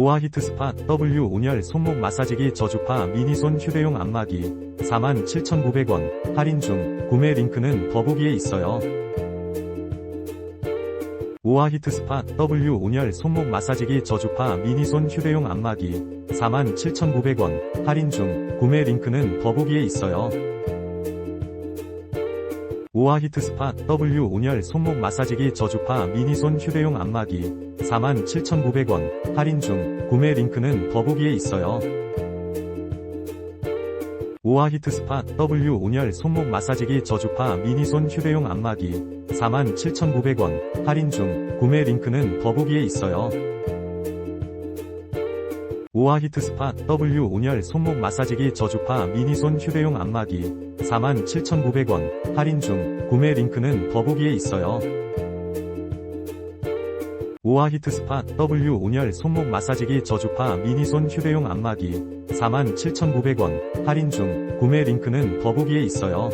오아 히트 스팟 W 온열 손목 마사지기 저주파 미니손 휴대용 안마기 47,900원 할인 중 구매 링크는 더보기에 있어요. 오아 히트 스팟 W 온열 손목 마사지기 저주파 미니손 휴대용 안마기 47,900원 할인 중 구매 링크는 더보기에 있어요. 오아 히트 스팟 W 온열 손목 마사지기 저주파 미니손 휴대용 안마기 47,900원 할인 중 구매 링크는 더보기에 있어요. 오아 히트 스팟 W 온열 손목 마사지기 저주파 미니손 휴대용 안마기 47,900원 할인 중 구매 링크는 더보기에 있어요. 오아 히트 스팟 W 온열 손목 마사지기 저주파 미니손 휴대용 안마기 47,900원 할인 중 구매 링크는 더보기에 있어요. 오아 히트 스팟 W 온열 손목 마사지기 저주파 미니손 휴대용 안마기 47,900원 할인 중 구매 링크는 더보기에 있어요.